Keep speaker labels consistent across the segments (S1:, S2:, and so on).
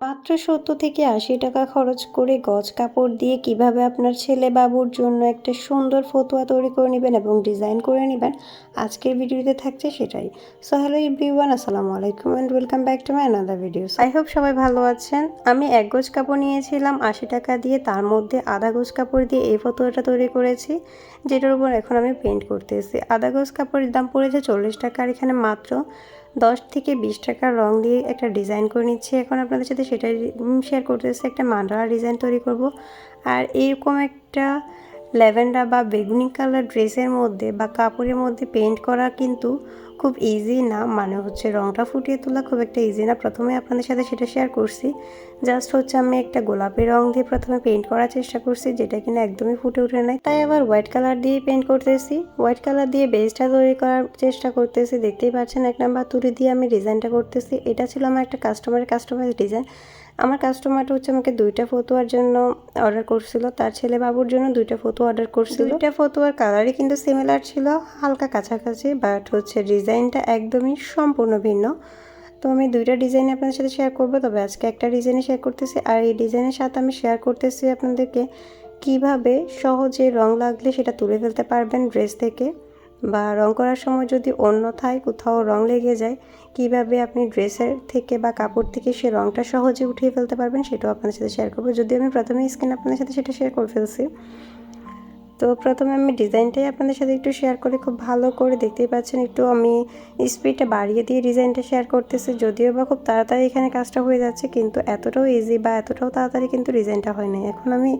S1: মাত্র সত্তর থেকে আশি টাকা খরচ করে গজ কাপড় দিয়ে কীভাবে আপনার ছেলে বাবুর জন্য একটা সুন্দর ফতুয়া তৈরি করে নেবেন এবং ডিজাইন করে নেবেন, আজকের ভিডিওতে থাকছে সেটাই। সো হ্যালো এভরিওয়ান আসসালামু আলাইকুম and welcome back to my another video I hope সবাই ভালো আছেন। আমি এক গোজ কাপড় নিয়েছিলাম আশি টাকা দিয়ে, তার মধ্যে আধা গোজ কাপড় দিয়ে এই ফতুয়াটা তৈরি করেছি, যেটার উপর এখন আমি পেন্ট করতেছি। আধা গোজ কাপড়ের দাম পড়েছে চল্লিশ টাকা, আর এখানে মাত্র দশ থেকে বিশ টাকার রং দিয়ে একটা ডিজাইন করে নিচ্ছি। এখন আপনাদের সাথে সেটাই শেয়ার করতেছি একটা মান্ডালা ডিজাইন তৈরি করব। আর এরকম একটা ল্যাভেন্ডার বা বেগুনি কালার ড্রেসের মধ্যে বা কাপড়ের মধ্যে পেন্ট করা কিন্তু খুব ইজি না। মানে হচ্ছে রংটা ফুটিয়ে তোলা খুব একটা ইজি না। প্রথমে আপনাদের সাথে সেটা শেয়ার করছি। জাস্ট হচ্ছে আমি একটা গোলাপি রং দিয়ে প্রথমে পেন্ট করার চেষ্টা করছি, যেটা কিনা একদমই ফুটে ওঠে নাই। তাই আবার হোয়াইট কালার দিয়ে পেন্ট করতেছি। হোয়াইট কালার দিয়ে বেসটা তৈরি করার চেষ্টা করতেছি। দেখতেই পাচ্ছেন এক নাম্বার তুলি দিয়ে আমি ডিজাইনটা করতেছি। এটা ছিল আমার একটা কাস্টমারের কাস্টমাইজ ডিজাইন আমার কাস্টমারটা হচ্ছে আমাকে দুইটা ফটোয়ার জন্য অর্ডার করছিল, তার ছেলে বাবুর জন্য দুইটা ফটো অর্ডার করছিল। দুইটা ফটোয়ার কালারই কিন্তু সিমিলার ছিল, হালকা কাছাকাছি বাট হচ্ছে ডিজাইনটা একদমই সম্পূর্ণ ভিন্ন। তো আমি দুইটা ডিজাইন আপনাদের সাথে শেয়ার করব, তবে আজকে একটা ডিজাইনে শেয়ার করতেছি, আর এই ডিজাইনের সাথে আমি শেয়ার করতেছি আপনাদেরকে কীভাবে সহজে রং লাগলে সেটা তুলে ফেলতে পারবেন ড্রেস থেকে। বা রং করার সময় যদি অন্যথায় কোথাও রং লেগে যায়, কীভাবে আপনি ড্রেসের থেকে বা কাপড় থেকে সে রংটা সহজে উঠিয়ে ফেলতে পারবেন সেটাও আপনাদের সাথে শেয়ার করব। যদি আমি প্রথমে স্ক্রিন আপনাদের সাথে সেটা শেয়ার করে ফেলছি। তো প্রথমে আমি ডিজাইনটাই আপনাদের সাথে একটু শেয়ার করে, খুব ভালো করে দেখতেই পাচ্ছেন, একটু আমি স্পিডটা বাড়িয়ে দিয়ে ডিজাইনটা শেয়ার করতেছি। যদিও বা খুব তাড়াতাড়ি এখানে কাজটা হয়ে যাচ্ছে, কিন্তু এতটাও ইজি বা এতটাও তাড়াতাড়ি কিন্তু ডিজাইনটা হয় না এখন আমি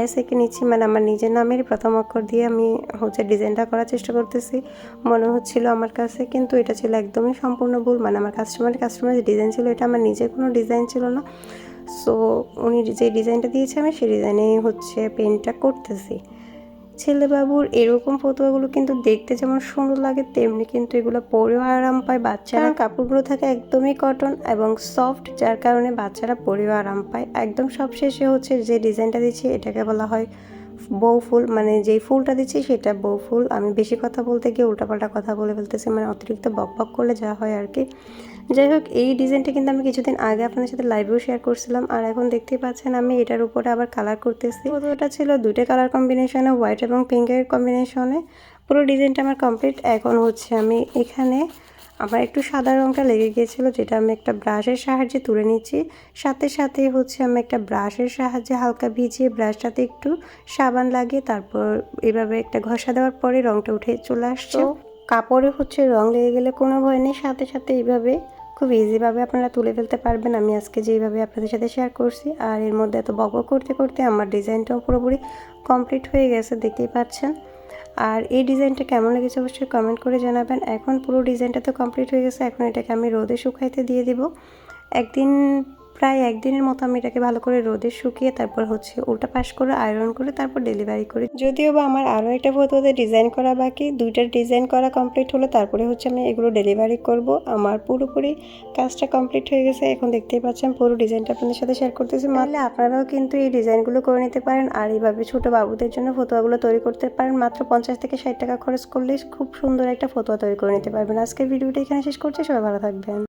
S1: এস এঁকে নিচ্ছি? মানে আমার নিজের নামের প্রথম অক্ষর দিয়ে আমি হচ্ছে ডিজাইনটা করার চেষ্টা করতেছি। মনে হচ্ছিল আমার কাছে কিন্তু এটা ছিল একদমই সম্পূর্ণ ভুল। মানে আমার কাস্টমারের কাস্টমারের ডিজাইন ছিল, এটা আমার নিজের কোনো ডিজাইন ছিল না। সো উনি যে ডিজাইনটা দিয়েছে, আমি সেই ডিজাইনেই হচ্ছে পেন্টটা করতেছি। ছেলেবাবুর এরকম ফটোগুলো কিন্তু দেখতে যেমন সুন্দর লাগে তেমনি কিন্তু এগুলো পরেও আরাম পায়। বাচ্চারা কাপড়গুলো থাকে একদমই কটন এবং সফট যার কারণে বাচ্চারা পরেও আরাম পায়। একদম সবশেষে হচ্ছে যে ডিজাইনটা দিচ্ছি এটাকে বলা হয় বউ ফুল মানে যেই ফুলটা দিচ্ছি সেটা বউ ফুল। আমি বেশি কথা বলতে গিয়ে উল্টাপাল্টা কথা বলে ফেলতেছি মানে অতিরিক্ত বক বক করলে যা হয় আর কি। যাই হোক, এই ডিজাইনটা কিন্তু আমি কিছুদিন আগে আপনাদের সাথে লাইভেও শেয়ার করছিলাম, আর এখন দেখতেই পাচ্ছেন আমি এটার উপরে আবার কালার করতেছি। ওটা ছিল দুটো কালার কম্বিনেশনে হোয়াইট এবং পিঙ্কের কম্বিনেশনে পুরো ডিজাইনটা আমার কমপ্লিট এখন হচ্ছে আমি এখানে আমার একটু সাদা রঙটা লেগে গিয়েছিল, যেটা আমি একটা ব্রাশের সাহায্যে তুলে নিচ্ছি। সাথে সাথে হচ্ছে আমি একটা ব্রাশের সাহায্যে হালকা ভিজিয়ে ব্রাশটাতে একটু সাবান লাগিয়ে তারপর এভাবে একটা ঘষা দেওয়ার পরে রঙটা উঠে চলে আসছে। কাপড়ে হচ্ছে রং লেগে গেলে কোনো ভয় নেই, সাথে সাথে এইভাবে খুব ইজিভাবে আপনারা তুলে ফেলতে পারবেন। আমি আজকে যেইভাবে আপনাদের সাথে শেয়ার করছি, আর এর মধ্যে এত বক করতে করতে আমার ডিজাইনটাও পুরোপুরি কমপ্লিট হয়ে গেছে, দেখতেই পাচ্ছেন। আর এই ডিজাইনটা কেমন লেগেছে অবশ্যই কমেন্ট করে জানাবেন। এখন পুরো ডিজাইনটা তো কমপ্লিট হয়ে গেছে, এখন এটাকে আমি রোদে শুকাইতে দিয়ে দিব। একদিন প্রায় একদিনের মতো আমি এটাকে ভালো করে রোদে শুকিয়ে তারপর হচ্ছে উল্টা পাশ করে আয়রন করে তারপর ডেলিভারি করি। যদিও বা আমার আরও একটা ফটোতে ডিজাইন করা বাকি, দুইটার ডিজাইন করা কমপ্লিট হলে, তারপরে হচ্ছে আমি এগুলো ডেলিভারি করব। আমার পুরোপুরি কাজটা কমপ্লিট হয়ে গেছে, এখন দেখতেই পাচ্ছেন পুরো ডিজাইনটা আপনাদের সাথে শেয়ার করতেছি। তাহলে আপনারাও কিন্তু এই ডিজাইনগুলো করে নিতে পারেন, আর এইভাবে ছোটো বাবুদের জন্য ফটোয়াগুলো তৈরি করতে পারেন। মাত্র পঞ্চাশ থেকে ষাট টাকা খরচ করলে খুব সুন্দর একটা ফটোয়া তৈরি করে নিতে পারবেন। আজকের ভিডিওটা এখানে শেষ করছি, সবাই ভালো থাকবেন।